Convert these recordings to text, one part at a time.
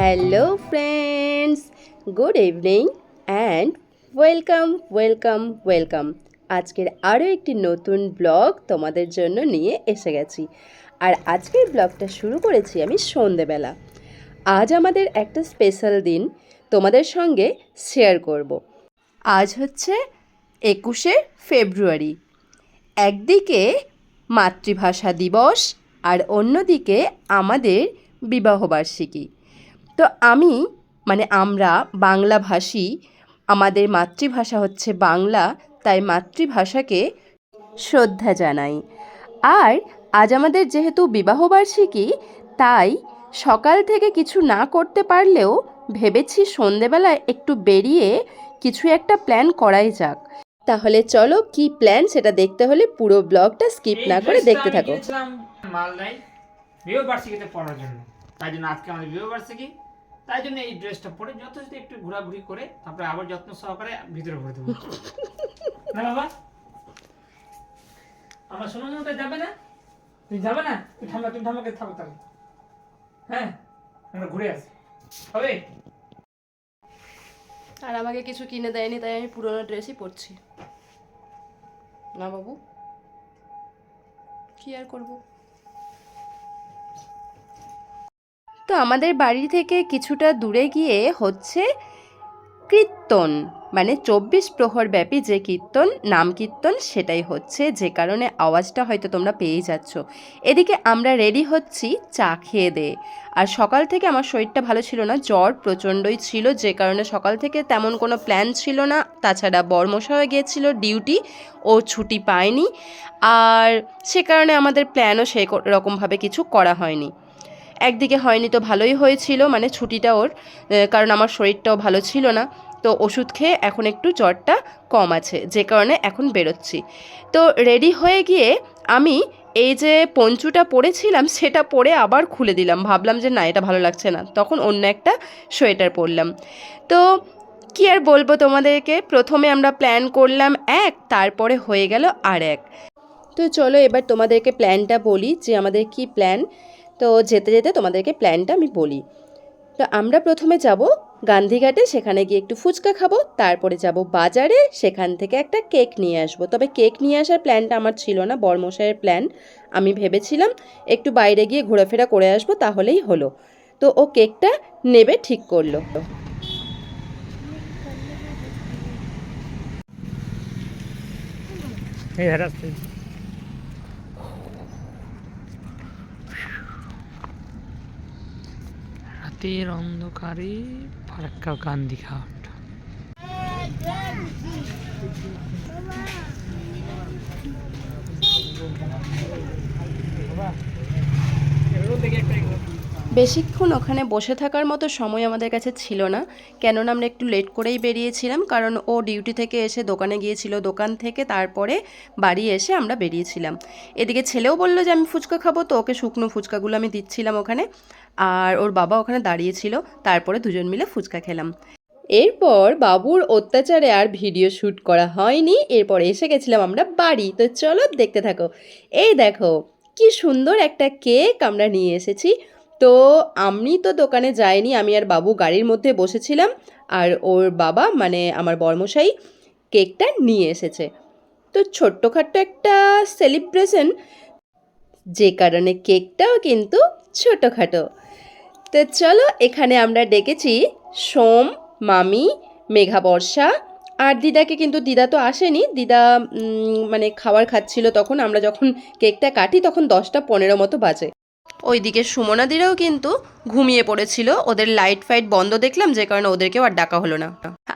Hello friends good evening and welcome welcome welcome আজকের আরও একটি নতুন ব্লগ তোমাদের জন্য নিয়ে এসে গেছি। আর আজকের ব্লগটা শুরু করেছি আমি সন্ধেবেলা। আজ আমাদের একটা স্পেশাল দিন তোমাদের সঙ্গে শেয়ার করব। আজ হচ্ছে একুশে ফেব্রুয়ারি। একদিকে মাতৃভাষা দিবস আর অন্যদিকে আমাদের বিবাহবার্ষিকী। তো আমি মানে আমরা বাংলাভাষী আমাদের মাতৃভাষা হচ্ছে বাংলা তাই মাতৃভাষাকে শ্রদ্ধা জানাই। আর আজ আমাদের যেহেতু বিবাহবার্ষিকী তাই সকাল থেকে কিছু না করতে পারলেও ভেবেছি সন্ধেবেলায় একটু বেরিয়ে কিছু একটা প্ল্যান করাই যাক। তাহলে চলো কি প্ল্যান সেটা দেখতে হলে পুরো ব্লগটা স্কিপ না করে দেখতে থাকো। গিয়েছিলাম মালদায় বিয়ে বার্ষিকীতে পড়ার জন্য। তাই জন্য আজকে আমাদের বিয়ে বার্ষিকী তাই জন্য এই ড্রেসটা পরে যথেষ্ট একটু ঘোরাঘুরি করে, তারপরে আবার যত্ন সহকারে ভিতরে ভরে দেবো। না বাবা? আমার শোনো মতো যাবে না? তুই যাবে না? তুই ঠাম্মা, তুমি ঠাম্মাকে থাকো তাহলে। হ্যাঁ? আমরা ঘুরে আসি। হবে? আর আমাকে কিছু কিনে দেয়নি, তাই আমি পুরোনো ড্রেসই পরছি। না বাবু? কি আর করব? তো আমাদের বাড়ি থেকে কিছুটা দূরে গিয়ে হচ্ছে কীর্তন মানে চব্বিশ প্রহর ব্যাপী যে কীর্তন, নাম কীর্তন, সেটাই হচ্ছে। যে কারণে আওয়াজটা হয়তো তোমরা পেয়েই যাচ্ছ। এদিকে আমরা রেডি হচ্ছি চা খেয়ে দে আর সকাল থেকে আমার শরীরটা ভালো ছিল না, জ্বর প্রচণ্ডই ছিল, যে কারণে সকাল থেকে তেমন কোনো প্ল্যান ছিল না। তাছাড়া বর্মশা হয়ে গিয়েছিল ডিউটি, ও ছুটি পায়নি। আর সে কারণে আমাদের প্ল্যানও সেই রকমভাবে কিছু করা হয়নি। একদিকে হয়নি তো ভালোই হয়েছিল মানে ছুটিটা ওর কারণ আমার শরীরটাও ভালো ছিল না। তো ওষুধ খেয়ে এখন একটু জ্বরটা কম আছে, যে কারণে এখন বেরোচ্ছি। তো রেডি হয়ে গিয়ে আমি এই যে পঞ্চুটা পরেছিলাম, সেটা পরে আবার খুলে দিলাম। ভাবলাম যে না, এটা ভালো লাগছে না। তখন অন্য একটা সোয়েটার পরলাম। তো কি আর বলব তোমাদেরকে? প্রথমে আমরা প্ল্যান করলাম এক, তারপরে হয়ে গেল আর এক। তো চলো এবার তোমাদেরকে প্ল্যানটা বলি, যে আমাদের কি প্ল্যান তো যেতে যেতে তোমাদেরকে প্ল্যানটা আমি বলি। তো আমরা প্রথমে যাব গান্ধীঘাটে, সেখানে গিয়ে একটু ফুচকা খাব, তারপরে যাব বাজারে, সেখান থেকে একটা কেক নিয়ে আসব। তবে কেক নিয়ে আসার প্ল্যানটা আমার ছিল না, বর্মশাইয়ের প্ল্যান আমি ভেবেছিলাম একটু বাইরে গিয়ে ঘোরাফেরা করে আসব, তাহলেই হলো। তো ও কেকটা নেবে, ঠিক করল। এই রাতের অন্ধকারে ফারাক্কা গান ঘাট বেশিক্ষণ ওখানে বসে থাকার মতো সময় আমাদের কাছে ছিল না, কেননা আমরা একটু লেট করেই বেরিয়েছিলাম, কারণ ও ডিউটি থেকে এসে দোকানে গিয়েছিল, দোকান থেকে তারপরে বাড়ি এসে আমরা বেরিয়েছিলাম। এদিকে ছেলেও বলল যে, আমি ফুচকা খাব তো, ওকে শুকনো ফুচকাগুলো আমি দিচ্ছিলাম ওখানে। আর ওর বাবা ওখানে দাঁড়িয়েছিল, তারপরে দুজন মিলে ফুচকা খেলাম। এরপর বাবুর অত্যাচারে আর ভিডিও শ্যুট করা হয়নি, এরপর এসে গেছিলাম আমরা বাড়ি। তো চলো দেখতে থাকো। এই দেখো, কি সুন্দর একটা কেক আমরা নিয়ে এসেছি। তো আমি তো দোকানে যাইনি, আমি আর বাবু গাড়ির মধ্যে বসেছিলাম আর ওর বাবা মানে আমার বর্মশাই, কেকটা নিয়ে এসেছে। তো ছোট্টখাট্ট একটা সেলিব্রেশন যে কারণে কেকটাও কিন্তু ছোটোখাটো। তো চলো এখানে আমরা ডেকেছি সোম, মামি, মেঘা বর্ষা আর দিদাকে কিন্তু দিদা তো আসেনি। দিদা মানে খাবার খাচ্ছিল তখন, আমরা যখন কেকটা কাটি তখন দশটা পনেরো মতো বাজে। ওইদিকে সুমনাদিরাও কিন্তু ঘুমিয়ে পড়েছিল। ওদের লাইট ফাইট বন্ধ দেখলাম যে কারণে ওদেরকেও আর ডাকা হলো না।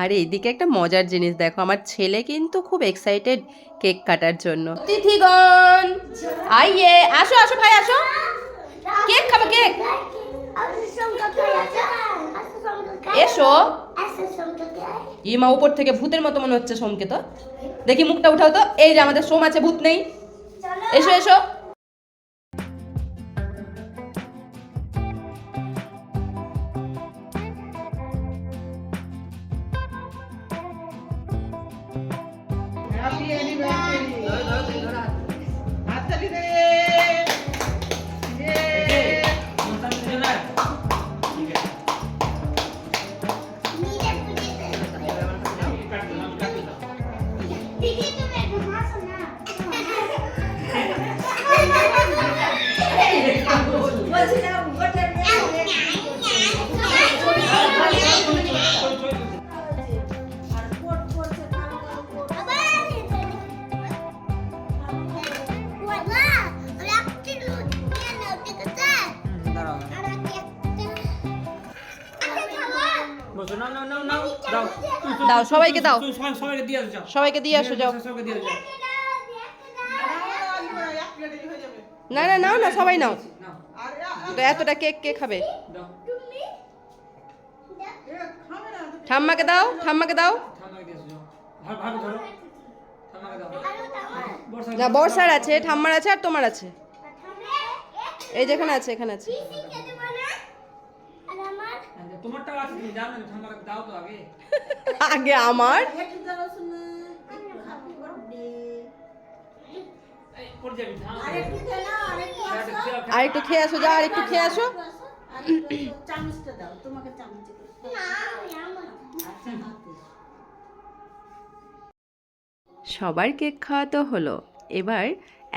আর এইদিকে একটা মজার জিনিস দেখো আমার ছেলে কিন্তু খুব এক্সাইটেড কেক কাটার জন্য। তিথিগণ আইয়ে আসো আসো ভাই আসো। কেক খাব কেক। এসো। ইমা উপর থেকে ভূতের মতো মনে হচ্ছে সোমকে তো। দেখি মুখটা উঠাও তো। এই যে আমাদের সোম আছে ভূত নেই। এসো এসো। দাও, সবাইকে দাও। সবাইকে দিয়ে আসো যাও। সবাইকে দিয়ে আসো। না না নাও না সবাই নাও। এতটা কেক কে খাবে? ঠাম্মাকে দাও ঠাম্মাকে দাও। না বর্ষার আছে ঠাম্মার আছে আর তোমার আছে। এই যেখানে আছে এখানে আছে। তোমারটাও আছে তুমি না দাও তো আগে। আগে আমার? এই পড়ে যাবি থাম আর একটু খেয়ে আসো যা আর একটু খেয়ে আসো। চামচটা দাও তোমাকে চামচ আচ্ছা সবার কেক খাওয়া তো হলো। এবার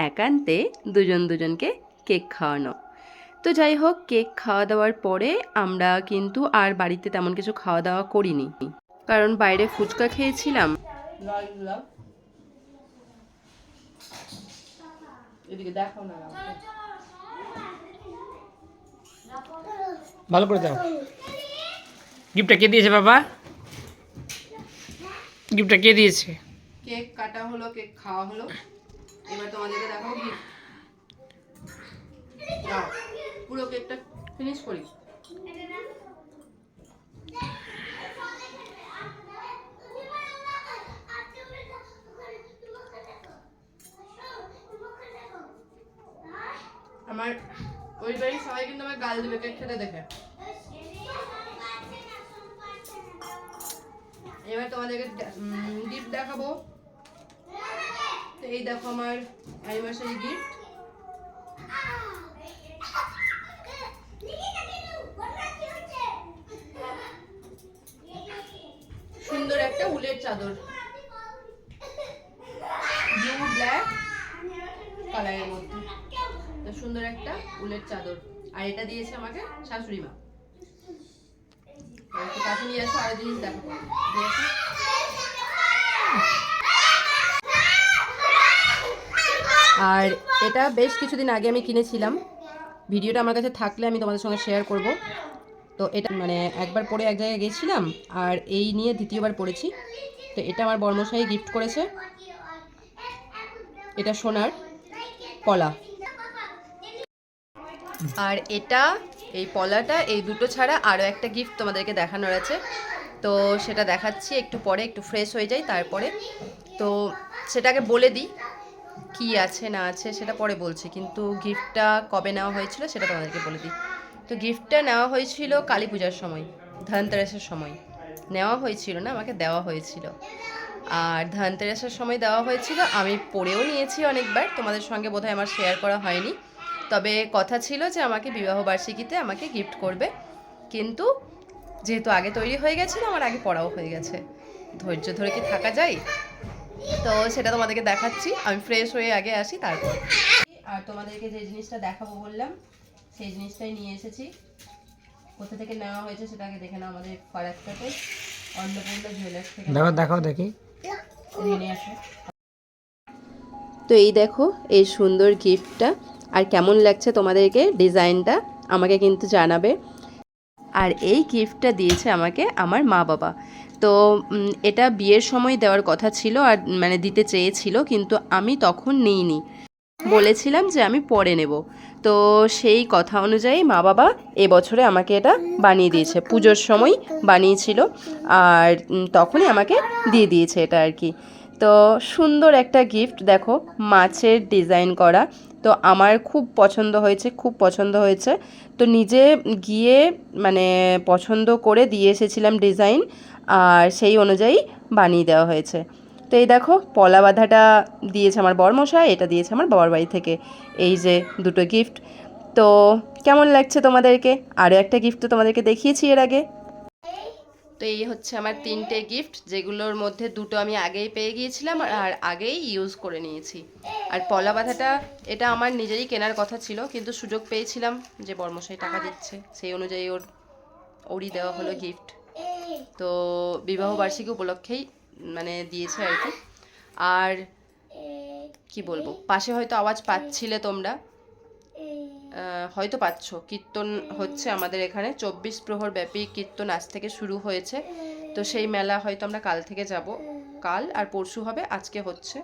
একান্তে দুজন দুজনকে কেক খাওয়ানো। তো যাই হোক কেক খাওয়া দাওয়ার পরে আমরা কিন্তু আর বাড়িতে তেমন কিছু খাওয়া দাওয়া করিনি। কারণ বাইরে ফুচকা খেয়েছিলাম। এদিকে দেখাও না ভালো করে দাও। গিফটটা কে দিয়েছে বাবা? গিফটটা কে দিয়েছে? কেক কাটা হলো কেক খাওয়া হলো। এবার তোমাদেরকে দেখাবো কি দাও, পুরো কেকটা ফিনিশ করি। আমার ওই বাড়ির সবাই কিন্তু আমার গাল দেবে কেক খেতে দেখে। এবার তোমাদেরকে গিফট দেখাবো। এই দেখো আমার অ্যানিভার্সারি গিফট সুন্দর একটা উলের চাদর। ব্লু ব্ল্যাক কালারের মধ্যে। সুন্দর একটা উলের চাদর। আর এটা দিয়েছে আমাকে শাশুড়ি মা। কাছে নিয়ে আসো আরও জিনিস আসো। আর এটা বেশ কিছুদিন আগে আমি কিনেছিলাম। ভিডিওটা আমার কাছে থাকলে আমি তোমাদের সঙ্গে শেয়ার করব। তো এটা মানে একবার পরে এক জায়গায় গেছিলাম, আর এই নিয়ে দ্বিতীয়বার পড়েছি। তো এটা আমার বর্মশাই গিফট করেছে। এটা সোনার পলা। আর এটা, এই পলাটা, এই দুটো ছাড়া আরও একটা গিফট তোমাদেরকে দেখানোর আছে। তো সেটা দেখাচ্ছি, একটু পরে একটু ফ্রেশ হয়ে যাই তারপরে। তো সেটাকে বলে দিই, কি আছে না আছে সেটা পরে বলছি, কিন্তু গিফটটা কবে নেওয়া হয়েছিল সেটা তোমাদেরকে বলে দিই। তো গিফটটা নেওয়া হয়েছিল কালী পূজার সময়, ধনতেরাসের সময়। নেওয়া হয়েছিল না, আমাকে দেওয়া হয়েছিল। আর ধনতেরাসের সময় দেওয়া হয়েছিল, আমি পড়েও নিয়েছি অনেকবার, তোমাদের সঙ্গে বোধহয় আমার শেয়ার করা হয়নি। তবে কথা ছিল যে আমাকে বিবাহবার্ষিকীতে আমাকে গিফট করবে। কিন্তু যেহেতু আগে তৈরি হয়ে গেছিল, আমার আগে পড়াও হয়ে গেছে। ধৈর্য ধরে কি থাকা যায়? তো সেটা তোমাদেরকে দেখাচ্ছি, আমি ফ্রেশ হয়ে আগে আসি, তারপর। আর তোমাদেরকে যে জিনিসটা দেখাবো বললাম সেই জিনিসটাই নিয়ে এসেছি। কোথা থেকে নেওয়া হয়েছে সেটা আগে দেখে নাও আমাদের ফারাক্কাতে অন্নপূর্ণা জুয়েলার্স থেকে। দেখো দেখাও দেখি। নিয়ে আসো। তো এই দেখো এই সুন্দর গিফটটা আর কেমন লাগছে তোমাদেরকে ডিজাইনটা আমাকে কিন্তু জানাবে। আর এই গিফটটা দিয়েছে আমাকে আমার মা বাবা। তো এটা বিয়ের সময় দেওয়ার কথা ছিল আর মানে দিতে চেয়েছিল কিন্তু আমি তখন নিইনি। বলেছিলাম যে আমি পরে নেব। তো সেই কথা অনুযায়ী মা বাবা এবছরে আমাকে এটা বানিয়ে দিয়েছে। পুজোর সময় বানিয়েছিল আর তখনই আমাকে দিয়ে দিয়েছে এটা আর কি। তো সুন্দর একটা গিফট দেখো, মাছের ডিজাইন করা। তো আমার খুব পছন্দ হয়েছে, খুব পছন্দ হয়েছে। তো নিজে গিয়ে মানে পছন্দ করে দিয়ে এসেছিলাম ডিজাইন আর সেই অনুযায়ী বানিয়ে দেওয়া হয়েছে। তো এই দেখো, পলা বাঁধাটা দিয়েছে আমার বরমশাই, এটা দিয়েছে আমার বাবার বাড়ি থেকে। এই যে দুটো গিফট তো কেমন লাগছে তোমাদেরকে? আরও একটা গিফট তো তোমাদেরকে দেখিয়েছি এর আগে। তো এই হচ্ছে আমার তিনটে গিফট যেগুলোর মধ্যে দুটো আমি আগেই পেয়ে গিয়েছিলাম আর- আগেই ইউজ করে নিয়েছি। আর পলা বাঁধাটা, এটা আমার নিজেরই কেনার কথা ছিল, কিন্তু সুযোগ পেয়েছিলাম যে বর্মশাই টাকা দিচ্ছে। সেই অনুযায়ী ওর, ওরই দেওয়া হলো গিফট তো বিবাহ বার্ষিকী উপলক্ষেই মানে দিয়েছে আর কি। আর কি বলব? পাশে হয়তো আওয়াজ পাচ্ছিলে তোমরা। হয়তো পাচ্ছ। কীর্তন হচ্ছে আমাদের এখানে। চব্বিশ প্রহর ব্যাপী কীর্তন আজ থেকে শুরু হয়েছে। তো সেই মেলা হয়তো আমরা কাল থেকে যাব। কাল আর পরশু হবে, আজকে হচ্ছে।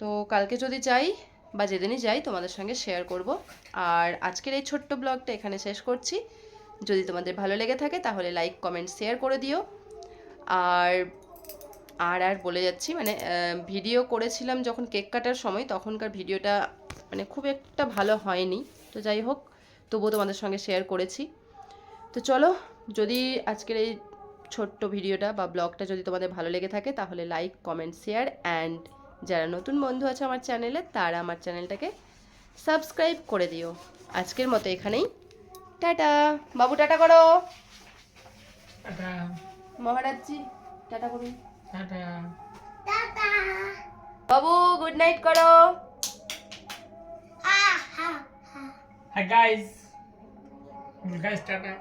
তো কালকে যদি যাই বা যেদিনই যাই তোমাদের সঙ্গে শেয়ার করব। আর আজকের এই ছোট্ট ব্লগটা এখানে শেষ করছি। যদি তোমাদের ভালো লেগে থাকে তাহলে লাইক কমেন্ট শেয়ার করে দিও। আর আর আর বলে যাচ্ছি মানে ভিডিও করেছিলাম যখন কেক কাটার সময় তখনকার ভিডিওটা মানে খুব একটা ভালো হয়নি। তো যাই হোক তবুও তোমাদের সঙ্গে শেয়ার করেছি। তো চলো যদি আজকের এই ছোট্ট ভিডিওটা বা ব্লগটা যদি তোমাদের ভালো লেগে থাকে তাহলে লাইক কমেন্ট শেয়ার অ্যান্ড যারা নতুন বন্ধু আছে আমার চ্যানেলে তারা আমার চ্যানেলটাকে সাবস্ক্রাইব করে দিও। আজকের মতো এখানেই। টাটা! বাবু টাটা করো! মহারাজজি টাটা করুন। বাবু গুড নাইট করো Hi guys. Guys, tata